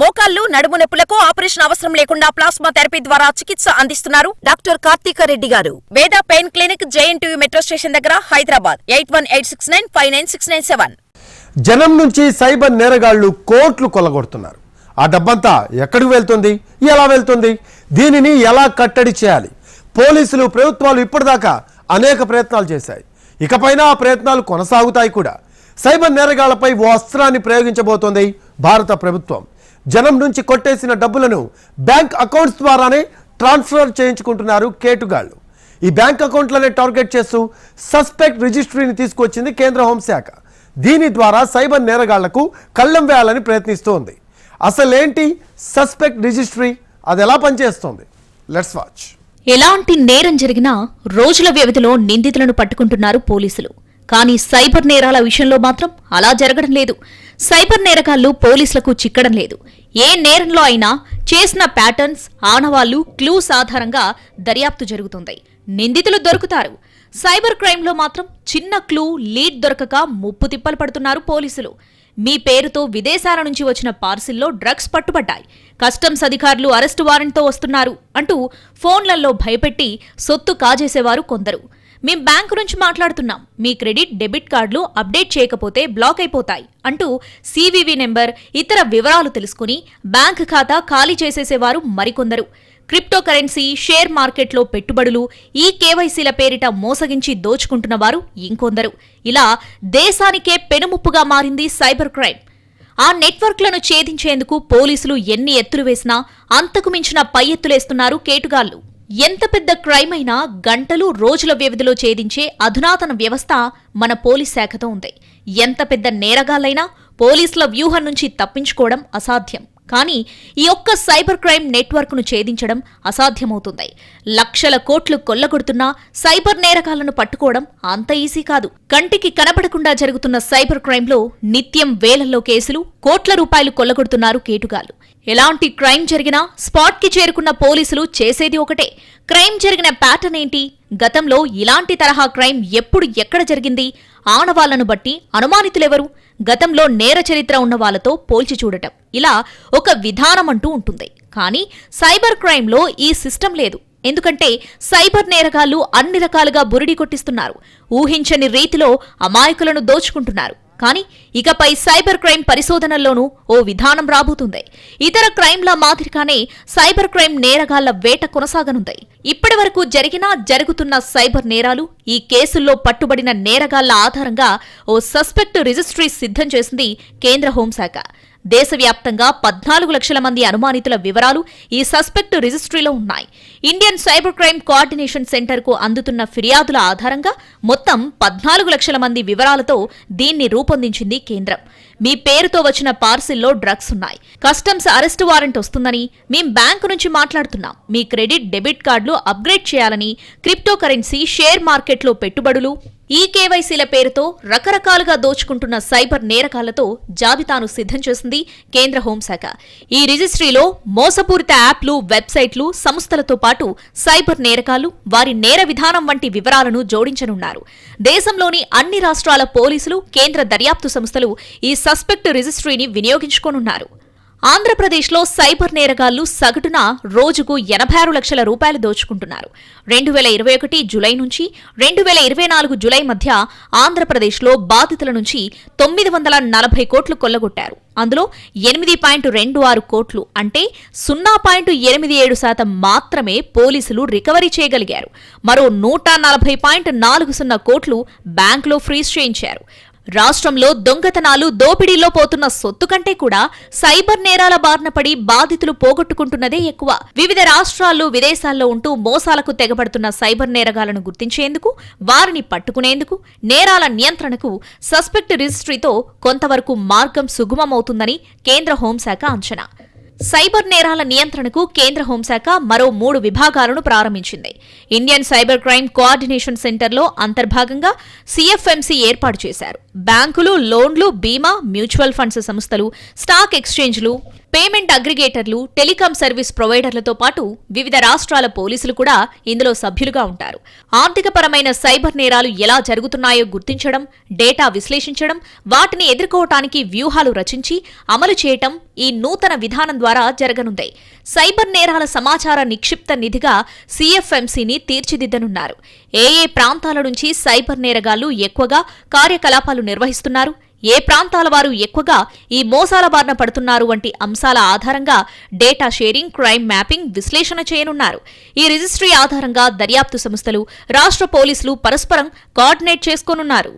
మోకాళ్ళు నడుము నొప్పులకు ఆపరేషన్ అవసరం లేకుండా ప్లాస్మా థెరపీ ద్వారా చికిత్స అందిస్తున్నారు డాక్టర్ కార్తీక రెడ్డి గారు. Veda pain clinic JNTU metro station దగ్గర Hyderabad. Eight one eight six nine five nine six nine seven. జనం నుంచి సైబర్ నేరగాళ్ళు కోట్లు కొల్లగొడుతున్నారు ఆ డబ్బంతా ఎక్కడికి వెళ్తుంది? ఎలా వెళ్తుంది? దీనిని ఎలా కట్టడి చేయాలి? పోలీసులు ప్రభుత్వాలు ఇప్పటిదాకా అనేక ప్రయత్నాలు చేశాయి. ఇకపైన ఆ ప్రయత్నాలు కొనసాగుతాయి కూడా. సైబర్ నేరగాళ్ళపై ఓ అస్త్రాన్ని ప్రయోగించబోతోంది భారత ప్రభుత్వం. జనం నుంచి కొట్టేసిన డబ్బులను బ్యాంక్ అకౌంట్స్ ద్వారానే ట్రాన్స్ఫర్ చేయించుకుంటున్నారు కేటుగాళ్ళు ఈ బ్యాంక్ అకౌంట్లనే టార్గెట్ చేస్తూ సస్పెక్ట్ రిజిస్ట్రీని తీసుకొచ్చింది కేంద్ర హోంశాఖ. దీని ద్వారా సైబర్ నేరగాళ్ళకు కళ్ళం వేయాలని ప్రయత్నిస్తోంది. అసలేంటి సస్పెక్ట్ రిజిస్ట్రీ? అది ఎలా పనిచేస్తోంది? Let's watch. ఎలాంటి నేరం జరిగినా రోజుల వ్యవధిలో నిందితులను పట్టుకుంటున్నారు పోలీసులు. కానీ సైబర్ నేరాల విషయంలో మాత్రం అలా జరగడం లేదు. సైబర్ నేరగాళ్ళు పోలీసులకు చిక్కడం లేదు. ఏ నేరంలో అయినా చేసిన ప్యాటర్న్స్ ఆనవాళ్ళు క్లూస్ ఆధారంగా దర్యాప్తు జరుగుతుంది. నిందితులు దొరుకుతారు. సైబర్ క్రైమ్లో మాత్రం చిన్న క్లూ లీడ్ దొరకక ముప్పు తిప్పలు పడుతున్నారు పోలీసులు. మీ పేరుతో విదేశాల నుంచి వచ్చిన పార్సిల్లో డ్రగ్స్ పట్టుబడ్డాయి. కస్టమ్స్ అధికారులు అరెస్టు వారెంట్తో వస్తున్నారు అంటూ ఫోన్లలో భయపెట్టి సొత్తు కాజేసేవారు కొందరు. మేం బ్యాంకు నుంచి మాట్లాడుతున్నాం. మీ క్రెడిట్ డెబిట్ కార్డులు అప్డేట్ చేయకపోతే బ్లాక్ అయిపోతాయి అంటూ సివివి నెంబర్ ఇతర వివరాలు తెలుసుకుని బ్యాంక్ ఖాతా ఖాళీ చేసేసేవారు మరికొందరు. క్రిప్టో కరెన్సీ షేర్ మార్కెట్లో పెట్టుబడులు ఈ కేవైసీల పేరిట మోసగించి దోచుకుంటున్న వారు ఇంకొందరు. ఇలా దేశానికే పెనుముప్పుగా మారింది సైబర్ క్రైమ్. ఆ నెట్వర్క్లను ఛేదించేందుకు పోలీసులు ఎన్ని ఎత్తులు వేసినా అంతకు మించిన పై ఎత్తులేస్తున్నారు కేటుగాళ్ళు ఎంత పెద్ద క్రైమ్ అయినా గంటలు రోజుల వ్యవధిలో ఛేదించే అధునాతన వ్యవస్థ మన పోలీస్ శాఖతో ఉంది. ఎంత పెద్ద నేరగాళ్ళైనా పోలీసుల వ్యూహం నుంచి తప్పించుకోవడం అసాధ్యం. కానీ ఈ ఒక్క సైబర్ క్రైమ్ నెట్వర్క్ను ఛేదించడం అసాధ్యమవుతుంది. లక్షల కోట్లు కొల్లగొడుతున్నా సైబర్ నేరకాలను పట్టుకోవడం అంత ఈజీ కాదు. కంటికి కనపడకుండా జరుగుతున్న సైబర్ క్రైమ్లో నిత్యం వేలల్లో కేసులు కోట్ల రూపాయలు కొల్లగొడుతున్నారు కేటుగాలు ఎలాంటి క్రైమ్ జరిగినా స్పాట్కి చేరుకున్న పోలీసులు చేసేది ఒకటే. క్రైమ్ జరిగిన ప్యాటర్న్ ఏంటి? గతంలో ఇలాంటి తరహా క్రైమ్ ఎప్పుడు ఎక్కడ జరిగింది? ఆనవాళ్ళను బట్టి అనుమానితులెవరు? గతంలో నేర చరిత్ర ఉన్న వాళ్ళతో పోల్చి చూడటం. ఇలా ఒక విధానం అంటూ ఉంటుంది. కానీ సైబర్ క్రైమ్లో ఈ సిస్టమ్ లేదు. ఎందుకంటే సైబర్ నేరగాళ్ళు అన్ని రకాలుగా బురిడి కొట్టిస్తున్నారు. ఊహించని రీతిలో అమాయకులను దోచుకుంటున్నారు. కానీ ఇకపై సైబర్ క్రైమ్ పరిశోధనల్లోనూ ఓ విధానం రాబోతుంది. ఇతర క్రైమ్ల మాదిరిగానే సైబర్ క్రైమ్ నేరగాళ్ళ వేట కొనసాగనుంది. ఇప్పటి వరకు జరిగినా జరుగుతున్న సైబర్ నేరాలు ఈ కేసుల్లో పట్టుబడిన నేరగాళ్ళ ఆధారంగా ఓ సస్పెక్ట్ రిజిస్ట్రీ సిద్ధం చేసింది కేంద్ర హోంశాఖ. దేశవ్యాప్తంగా పద్నాలుగు లక్షల మంది అనుమానితుల వివరాలు ఈ సస్పెక్ట్ రిజిస్ట్రీలో ఉన్నాయి. ఇండియన్ సైబర్ క్రైమ్ కోఆర్డినేషన్ సెంటర్కు అందుతున్న ఫిర్యాదుల ఆధారంగా మొత్తం పద్నాలుగు లక్షల మంది వివరాలతో దీన్ని రూపొందించింది కేంద్రం. మీ పేరుతో వచ్చిన పార్సిల్లో డ్రగ్స్ ఉన్నాయి. కస్టమ్స్ అరెస్ట్ వారెంట్ వస్తుందని మేం బ్యాంకు నుంచి మాట్లాడుతున్నాం. మీ క్రెడిట్ డెబిట్ కార్డులు అప్గ్రేడ్ చేయాలని క్రిప్టో కరెన్సీ షేర్ మార్కెట్లో పెట్టుబడులు ఈ కేవైసీల పేరుతో రకరకాలుగా దోచుకుంటున్న సైబర్ నేరకాలతో జాబితాను సిద్ధం చేసింది కేంద్ర హోంశాఖ. ఈ రిజిస్ట్రీలో మోసపూరిత యాప్లు వెబ్సైట్లు సంస్థలతో పాటు సైబర్ నేరకాలు వారి నేర విధానం వంటి వివరాలను జోడించనున్నారు. దేశంలోని అన్ని రాష్ట్రాల పోలీసులు కేంద్ర దర్యాప్తు సంస్థలు ఈ సస్పెక్ట్ రిజిస్ట్రీని వినియోగించుకోనున్నారు. ఆంధ్రప్రదేశ్లో సైబర్ నేరగాళ్ళు సగటున రోజుకు ఎనభై ఆరు లక్షల రూపాయలు దోచుకుంటున్నారు. రెండు వేల ఇరవై ఒకటి జులై నుంచి రెండు వేల ఇరవై నాలుగు జులై మధ్య ఆంధ్రప్రదేశ్లో బాధితుల నుంచి తొమ్మిది వందల నలభై కోట్లు కొల్లగొట్టారు. అందులో ఎనిమిది పాయింట్ రెండు ఆరు కోట్లు అంటే సున్నా పాయింట్ ఎనిమిది ఏడు శాతం మాత్రమే పోలీసులు రికవరీ చేయగలిగారు. మరో నూట నలభై పాయింట్ నాలుగు సున్నా కోట్లు బ్యాంకులో ఫ్రీజ్ చేయించారు. రాష్ట్రంలో దొంగతనాలు దోపిడీలో పోతున్న సొత్తు కంటే కూడా సైబర్ నేరాల బారిన పడి బాధితులు పోగొట్టుకుంటున్నదే ఎక్కువ. వివిధ రాష్ట్రాల్లో విదేశాల్లో ఉంటూ మోసాలకు తెగబడుతున్న సైబర్ నేరగాలను గుర్తించేందుకు వారిని పట్టుకునేందుకు నేరాల నియంత్రణకు సస్పెక్ట్ రిజిస్ట్రీతో కొంతవరకు మార్గం సుగమమవుతుందని కేంద్ర హోంశాఖ అంచనా. సైబర్ నేరాల నియంత్రణకు కేంద్ర హోంశాఖ మరో మూడు విభాగాలను ప్రారంభించింది. ఇండియన్ సైబర్ క్రైమ్ కోఆర్డినేషన్ సెంటర్లో అంతర్భాగంగా సీఎఫ్ఎంసీ ఏర్పాటు చేశారు. బ్యాంకులు లోన్లు బీమా మ్యూచువల్ ఫండ్స్ సంస్థలు స్టాక్ ఎక్స్చేంజ్లు పేమెంట్ అగ్రిగేటర్లు టెలికాం సర్వీస్ ప్రొవైడర్లతో పాటు వివిధ రాష్ట్రాల పోలీసులు కూడా ఇందులో సభ్యులుగా ఉంటారు. ఆర్థికపరమైన సైబర్ నేరాలు ఎలా జరుగుతున్నాయో గుర్తించడం డేటా విశ్లేషించడం వాటిని ఎదుర్కోవటానికి వ్యూహాలు రచించి అమలు చేయటం ఈ నూతన విధానం ద్వారా జరగనుంది. సైబర్ నేరాల సమాచార నిక్షిప్త నిధిగా సీఎఫ్ఎంసీని తీర్చిదిద్దనున్నారు. ఏ ఏ ప్రాంతాల నుంచి సైబర్ నేరగాళ్ళు ఎక్కువగా కార్యకలాపాలు నిర్వహిస్తున్నారు? ఏ ప్రాంతాల వారు ఎక్కువగా ఈ మోసాల బారిన పడుతున్నారు వంటి అంశాల ఆధారంగా డేటా షేరింగ్ క్రైమ్ మ్యాపింగ్ విశ్లేషణ చేయనున్నారు. ఈ రిజిస్ట్రీ ఆధారంగా దర్యాప్తు సంస్థలు రాష్ట్ర పోలీసులు పరస్పరం కోఆర్డినేట్ చేసుకోనున్నారు.